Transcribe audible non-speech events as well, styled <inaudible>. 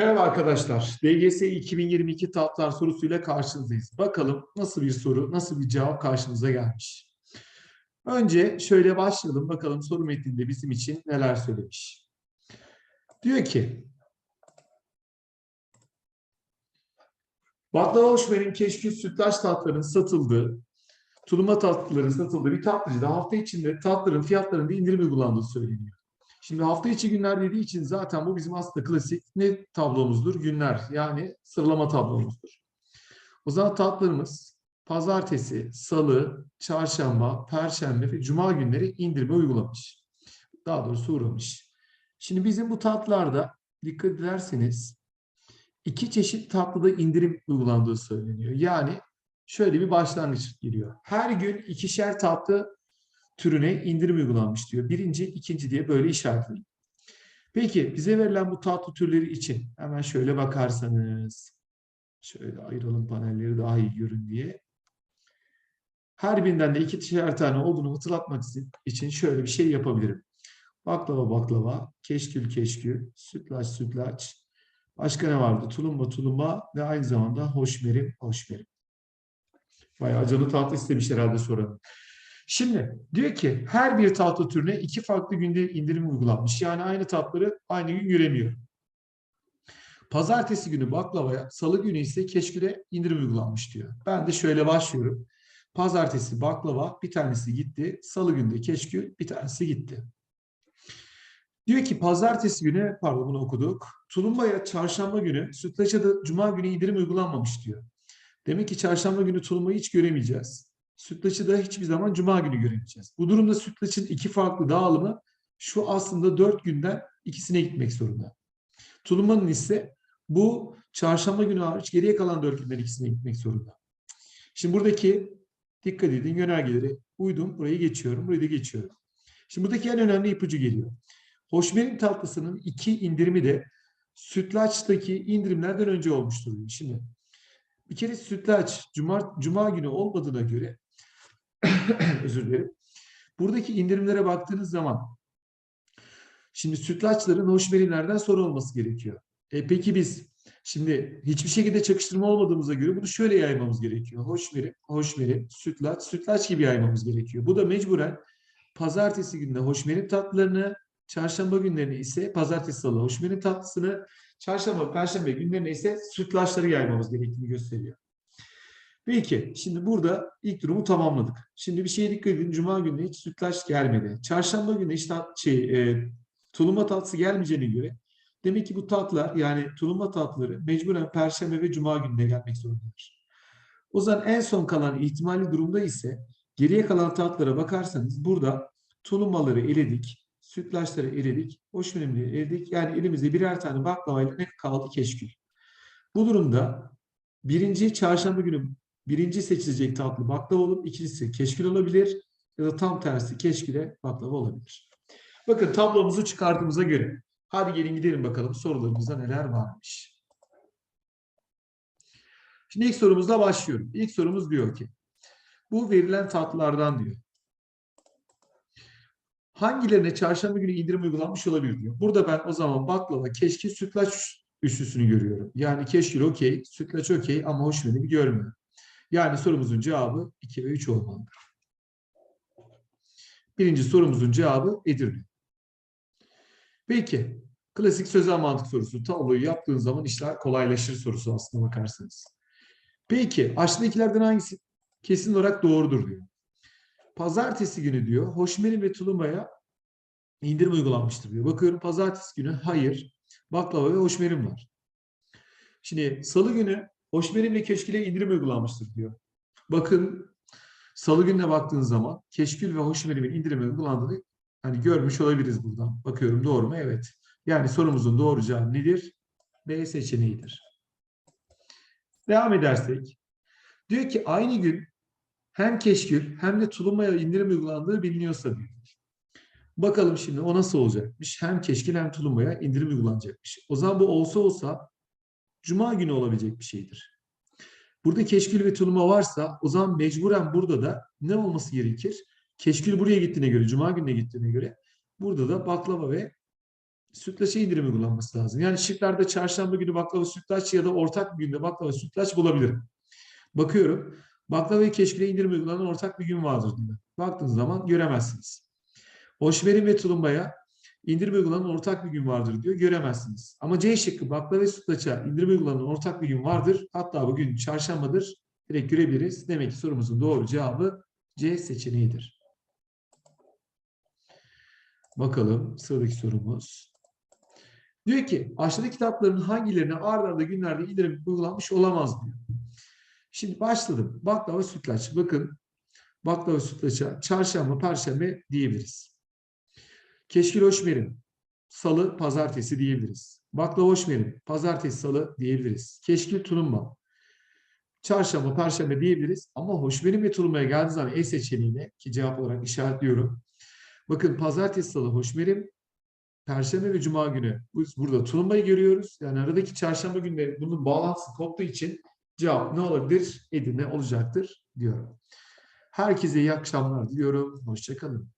Merhaba arkadaşlar. DGS 2022 tatlar sorusuyla karşınızdayız. Bakalım nasıl bir soru, nasıl bir cevap karşımıza gelmiş. Önce şöyle başlayalım. Bakalım soru metninde bizim için neler söylemiş. Diyor ki, Baklava Hoşmer'in keşkül sütlaç tatlarının satıldığı, tuluma tatlıların satıldığı bir tatlıcıda hafta içinde tatların fiyatlarında indirim uygulandığı söyleniyor. Şimdi hafta içi günler dediği için zaten bu bizim aslında klasik ne tablomuzdur? Günler yani sıralama tablomuzdur. O zaman tatlarımız pazartesi, salı, çarşamba, perşembe ve cuma günleri indirime uygulamış. Daha doğrusu uğramış. Şimdi bizim bu tatlarda dikkat ederseniz iki çeşit tatlıda indirim uygulandığı söyleniyor. Yani şöyle bir başlangıç geliyor. Her gün ikişer tatlı türüne indirim uygulanmış diyor. Birinci, ikinci diye böyle işaretleyin. Peki bize verilen bu tatlı türleri için hemen şöyle bakarsanız şöyle ayıralım panelleri daha iyi görün diye. Her birinden de iki ikişer tane olduğunu hatırlatmak için şöyle bir şey yapabilirim. Baklava baklava, keşkül keşkül, sütlaç sütlaç. Başka ne vardı? Tulumba tulumba ve aynı zamanda hoşmerim hoşmerim. Bayağı canı tatlı istemiş herhalde soranın. Şimdi diyor ki her bir tatlı türüne iki farklı günde indirim uygulanmış. Yani aynı tatları aynı gün göremiyor. Pazartesi günü baklavaya, salı günü ise keşküle indirim uygulanmış diyor. Ben de şöyle başlıyorum. Pazartesi baklava bir tanesi gitti. Salı günde keşkül bir tanesi gitti. Diyor ki pazartesi günü, pardon bunu okuduk. Tulumbaya çarşamba günü, sütlaça cuma günü indirim uygulanmamış diyor. Demek ki çarşamba günü tulumbayı hiç göremeyeceğiz. Sütlaçı da hiçbir zaman cuma günü göremeyeceğiz. Bu durumda sütlaçın iki farklı dağılımı şu aslında dört günden ikisine gitmek zorunda. Tulumanın ise bu çarşamba günü hariç geriye kalan dört günden ikisine gitmek zorunda. Şimdi buradaki dikkat edin yönergeleri uydum. Burayı geçiyorum. Burayı da geçiyorum. Şimdi buradaki en önemli ipucu geliyor. Hoşmerim tatlısının iki indirimi de sütlaçtaki indirimlerden önce olmuştur. Şimdi bir kere sütlaç cuma, cuma günü olmadığına göre <coughs> özür dilerim. Buradaki indirimlere baktığınız zaman şimdi sütlaçların hoşmerinlerden sonra olması gerekiyor. E peki biz şimdi hiçbir şekilde çakıştırma olmadığımıza göre bunu şöyle yaymamız gerekiyor. Hoşmeri, hoşmeri, sütlaç, sütlaç gibi yaymamız gerekiyor. Bu da mecburen pazartesi günde hoşmerin tatlılarını, çarşamba günlerine ise pazartesi salı hoşmerin tatlısını, çarşamba, perşembe günlerine ise sütlaçları yaymamız gerektiğini gösteriyor. Peki, şimdi burada ilk durumu tamamladık. Şimdi bir şeye dikkat edin. Cuma günü hiç sütlaç gelmedi. Çarşamba günü hiç tat, şey, e, tulumba tatlısı gelmeyeceğine göre demek ki bu tatlar yani tulumba tatlıları mecburen perşembe ve cuma gününe gelmek zorundadır. O zaman en son kalan ihtimalli durumda ise geriye kalan tatlara bakarsanız burada tulumbaları eledik, sütlaçları eledik, hoşmerimleri eledik. Yani elimizde birer tane baklavayla ne kaldı keşkül. Bu durumda birinci çarşamba günü birinci seçilecek tatlı baklava olup ikincisi keşkül olabilir ya da tam tersi keşküle baklava olabilir. Bakın tablomuzu çıkardığımıza göre hadi gelin gidelim bakalım sorularımızda neler varmış. Şimdi ilk sorumuzla başlıyorum. İlk sorumuz diyor ki bu verilen tatlılardan diyor. Hangilerine çarşamba günü indirim uygulanmış olabilir diyor. Burada ben o zaman baklava, keşke sütlaç üçlüsünü görüyorum. Yani keşkül okey, sütlaç okey ama hoşmeni görmüyorum. Yani sorumuzun cevabı 2 ve 3 olmalıdır. Birinci sorumuzun cevabı Edirne. Peki, klasik sözel mantık sorusu. Tabloyu yaptığın zaman işler kolaylaşır sorusu aslına bakarsanız. Peki, aşağıdakilerden hangisi kesin olarak doğrudur diyor. Pazartesi günü diyor, hoşmeri ve tulumbaya indirim uygulanmıştır diyor. Bakıyorum pazartesi günü hayır, baklava ve hoşmerim var. Şimdi salı günü hoşmerim ve keşküle indirim uygulanmıştır diyor. Bakın salı gününe baktığın zaman keşkül ve hoşmerimin indirimi uygulandığını hani görmüş olabiliriz buradan. Bakıyorum doğru mu? Evet. Yani sorumuzun doğru cevabı nedir? B seçeneğidir. Devam edersek. Diyor ki aynı gün hem keşkül hem de tulumbaya indirim uygulandığı biliniyorsa diyor. Bakalım şimdi o nasıl olacakmış? Hem keşkil hem tulumbaya indirim uygulanacakmış. O zaman bu olsa olsa Cuma günü olabilecek bir şeydir. Burada keşkül ve tulumba varsa o zaman mecburen burada da ne olması gerekir? Keşkül buraya gittiğine göre, Cuma gününe gittiğine göre burada da baklava ve sütlaça indirim uygulanması lazım. Yani şıklarda çarşamba günü baklava sütlaç ya da ortak bir günde baklava sütlaç bulabilirim. Bakıyorum. Baklava ve keşküle indirim uygulanan ortak bir gün vardır diyor. Baktığınız zaman göremezsiniz. Hoşmerin ve tulumbaya indirim uygulanan ortak bir gün vardır diyor. Göremezsiniz. Ama C şıkkı baklava ve sütlaça indirim uygulanan ortak bir gün vardır. Hatta bugün çarşambadır. Direkt görebiliriz. Demek ki sorumuzun doğru cevabı C seçeneğidir. Bakalım sıradaki sorumuz. Diyor ki aşağıdaki kitapların hangilerine ard arda günlerde indirim uygulanmış olamaz diyor. Şimdi başladım. Baklava sütlaç. Bakın baklava sütlaça çarşamba, perşembe diyebiliriz. Keşkil hoşmerim. Salı, pazartesi diyebiliriz. Baklava hoşmerim. Pazartesi, salı diyebiliriz. Keşkil tulumba. Çarşamba, perşembe diyebiliriz. Ama hoşmerim ve tulumbaya geldiği zaman E seçeneğine ki cevap olarak işaretliyorum. Bakın pazartesi, salı hoşmerim. Perşembe ve cuma günü burada tulumbayı görüyoruz. Yani aradaki çarşamba günde bunun bağlantısı koptuğu için cevap ne olabilir? Edirne olacaktır diyorum. Herkese iyi akşamlar diliyorum. Hoşçakalın.